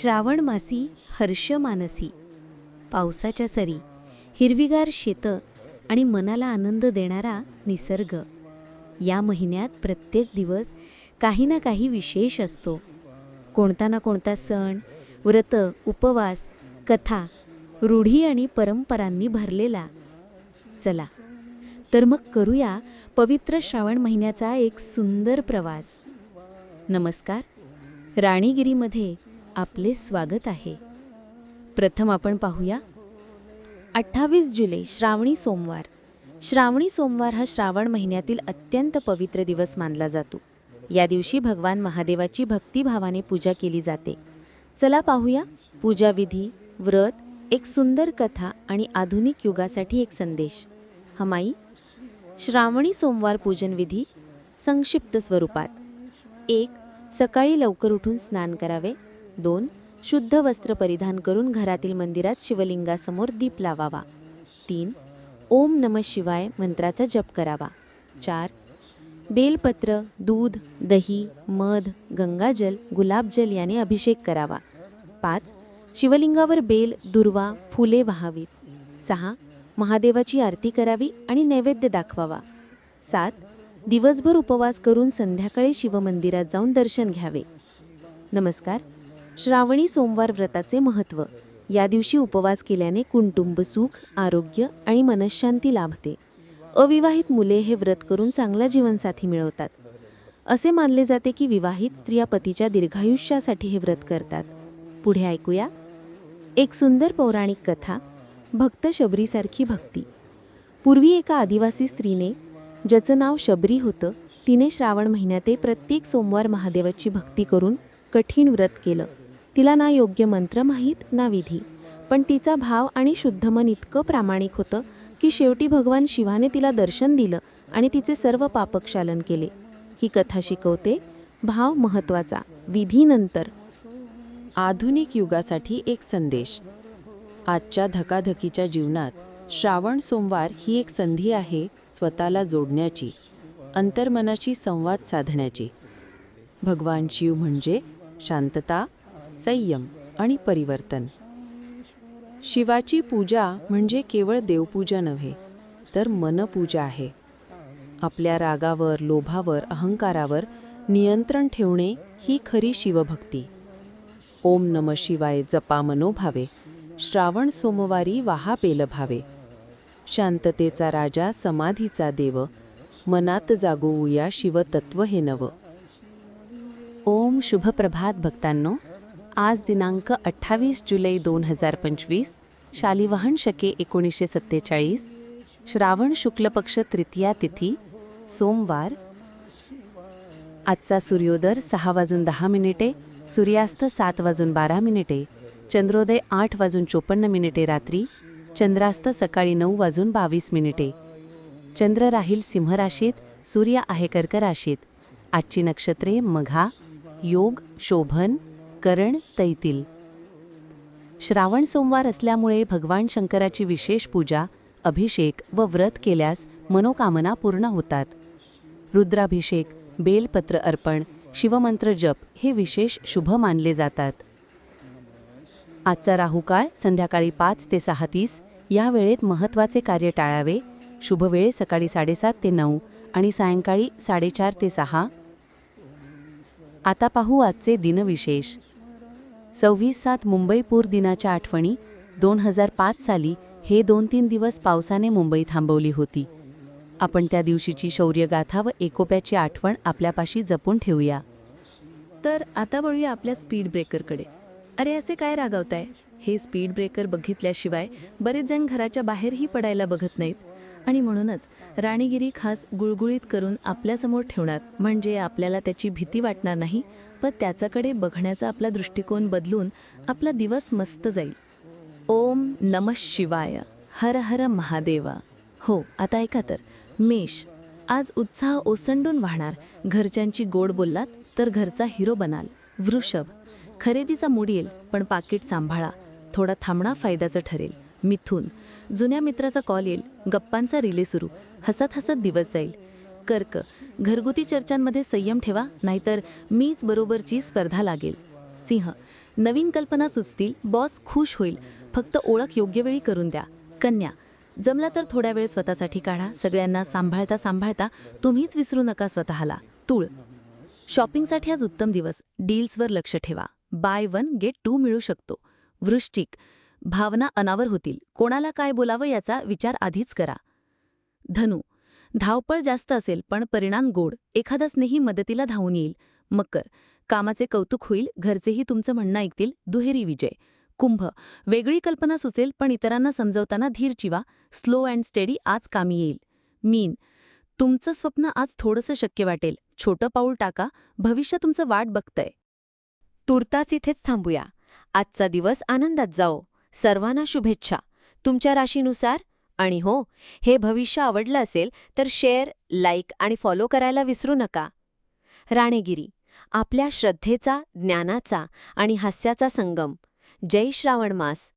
श्रावण मासी हर्ष मानसी. पावसाच्या सरी हिरवीगार शेतं आणि मनाला आनंद देणारा निसर्ग. या महिन्यात प्रत्येक दिवस काही ना काही विशेष असतो. कोणता ना कोणता सण व्रत उपवास कथा रूढी आणि परंपरांनी भरलेला. चला तर मग करूया पवित्र श्रावण महिन्याचा एक सुंदर प्रवास. नमस्कार राणीगिरीमध्ये आपले स्वागत आहे. प्रथम आपण पाहूया. अठ्ठावीस जुलै श्रावणी सोमवार. श्रावणी सोमवार हा श्रावण महिन्यातील अत्यंत पवित्र दिवस मानला जातो. या दिवशी भगवान महादेवाची भक्तिभावाने पूजा केली जाते. चला पाहूया. पूजाविधी व्रत एक सुंदर कथा आणि आधुनिक युगासाठी एक संदेश. हमाई श्रावणी सोमवार पूजनविधी संक्षिप्त स्वरूपात. एक सकाळी लवकर उठून स्नान करावे. दोन शुद्ध वस्त्र परिधान करून घरातील मंदिरात शिवलिंगासमोर दीप लावावा. तीन ओम नम शिवाय मंत्राचा जप करावा. चार बेलपत्र दूध दही मध गंगाजल गुलाबजल याने अभिषेक करावा. पाच शिवलिंगावर बेल दुर्वा फुले वाहावीत. सहा महादेवाची आरती करावी आणि नैवेद्य दाखवावा. सात दिवसभर उपवास करून संध्याकाळी शिवमंदिरात जाऊन दर्शन घ्यावे. नमस्कार. श्रावणी सोमवार व्रताचे महत्त्व. या दिवशी उपवास केल्याने कुटुंब सुख आरोग्य आणि मनशांती लाभते. अविवाहित मुले हे व्रत करून चांगला जीवनसाथी मिळवतात. असे मानले जाते की विवाहित स्त्रिया पतीच्या दीर्घायुष्यासाठी हे व्रत करतात. पुढे ऐकूया. एक सुंदर पौराणिक कथा भक्त शबरीसारखी भक्ती. पूर्वी एका आदिवासी स्त्रीने ज्याचं नाव शबरी होतं तिने श्रावण महिन्यात प्रत्येक सोमवार महादेवाची भक्ती करून कठीण व्रत केलं. तिला ना योग्य मंत्र माहीत ना विधी. पण तिचा भाव आणि शुद्ध मन इतकं प्रामाणिक होतं की शेवटी भगवान शिवाने तिला दर्शन दिलं आणि तिचे सर्व पापक्षालन केले. ही कथा शिकवते भाव महत्त्वाचा विधीनंतर. आधुनिक युगासाठी एक संदेश. आजच्या धकाधकीच्या जीवनात श्रावण सोमवार ही एक संधी आहे स्वतःला जोडण्याची अंतर्मनाशी संवाद साधण्याची. भगवान शिव म्हणजे शांतता संयम आणि परिवर्तन. शिवाची पूजा म्हणजे केवळ देवपूजा नव्हे तर मनपूजा आहे. आपल्या रागावर लोभावर अहंकारावर नियंत्रण ठेवणे ही खरी शिवभक्ती. ओम नम शिवाय जपा मनोभावे श्रावण सोमवारी वाहा पेल भावे शांततेचा राजा समाधीचा देव मनात जागवूया शिवतत्व हे नव. ओम शुभप्रभात भक्तांनो. आज दिनांक अठ्ठावीस जुलै दोन हजार पंचवीस शालिवाहन शके एकोणीसशे सत्तेचाळीस श्रावण शुक्ल पक्ष तृतीया तिथी सोमवार आजचा सूर्योदर सहा वाजून दहा मिनिटे सूर्यास्त सात वाजून बारा मिनिटे चंद्रोदय आठ वाजून चोपन्न मिनिटे रात्री चंद्रास्त सकाळी नऊ वाजून बावीस मिनिटे. चंद्र राहील सिंहराशीत सूर्य आहे कर्क राशीत. आजची नक्षत्रे मघा योग शोभन करण तैतील. श्रावण सोमवार असल्यामुळे भगवान शंकराची विशेष पूजा अभिषेक व व्रत केल्यास मनोकामना पूर्ण होतात. रुद्राभिषेक बेलपत्र अर्पण शिवमंत्र जप हे विशेष शुभ मानले जातात. आजचा राहुकाळ संध्याकाळी पाच ते सहा तीस या वेळेत महत्त्वाचे कार्य टाळावे. शुभवेळे सकाळी साडेसात ते नऊ आणि सायंकाळी साडेचार ते सहा. आता पाहू आजचे दिनविशेष. सव्वीस सात मुंबई पूर दिनाच्या आठवणी दोन हजार पाच साली हे दोन तीन दिवस पावसाने मुंबई थांबवली होती. आपण त्या दिवशीची शौर्यगाथा व एकोप्याची आठवण आपल्यापाशी जपून ठेवूया. तर आता वळूया आपल्या स्पीड ब्रेकरकडे. अरे असे काय रागवताय? हे स्पीड ब्रेकर बघितल्याशिवाय बरेच जण घराच्या बाहेरही पडायला बघत नाहीत. आणि म्हणूनच राणीगिरी खास गुळगुळीत करून आपल्यासमोर ठेवणार. म्हणजे आपल्याला त्याची भीती वाटणार नाही पण त्याच्याकडे बघण्याचा आपला दृष्टिकोन बदलून आपला दिवस मस्त जाईल. ओम नम शिवाय. हर हर महादेवा. हो आता ऐका तर. मेष आज उत्साह ओसंडून वाहणार. घरच्यांची गोड बोललात तर घरचा हिरो बनाल. वृषभ खरेदीचा मूड येईल पण पाकिट सांभाळा. थोडा थांबणा फायद्याचं ठरेल. मिथून. जुन्या मित्राचा कॉल येईल. गप्पांचा रिले सुरू. हसत हसत दिवस जाईल. कर्क घरगुती चर्चांमध्ये संयम ठेवा नाहीतर मीच बरोबरची स्पर्धा लागेल. सिंह नवीन कल्पना सुचतील बॉस खुश होईल. फक्त ओळख योग्य वेळी करून द्या. कन्या जमला तर थोड्या वेळ स्वतःसाठी काढा. सगळ्यांना सांभाळता सांभाळता तुम्हीच विसरू नका स्वतःला. तूळ शॉपिंगसाठी आज उत्तम दिवस. डील्सवर लक्ष ठेवा. बाय वन गेट टू मिळू शकतो. वृश्चिक भावना अनावर होतील. कोणाला काय बोलावं याचा विचार आधीच करा. धनु धावपळ जास्त असेल पण परिणाम गोड. एखादा स्नेही मदतीला धावून येईल. मकर कामाचे कौतुक होईल घरचेही तुमचं म्हणणं ऐकतील. दुहेरी विजय. कुंभ वेगळी कल्पना सुचेल पण इतरांना समजवताना धीर चिवा. स्लो अँड स्टेडी आज कामी येईल. मीन तुमचं स्वप्न आज थोडंसं शक्य वाटेल. छोटं पाऊल टाका. भविष्य तुमचं वाट बघतंय. तुर्तास इथेच थांबूया. आजचा दिवस आनंदात जाओ. सर्वांना शुभेच्छा. तुमच्या राशीनुसार आणि हो हे भविष्य आवडलं असेल तर शेअर लाईक आणि फॉलो करायला विसरू नका. राणेगिरी आपल्या श्रद्धेचा ज्ञानाचा आणि हास्याचा संगम. जय श्रावण मास.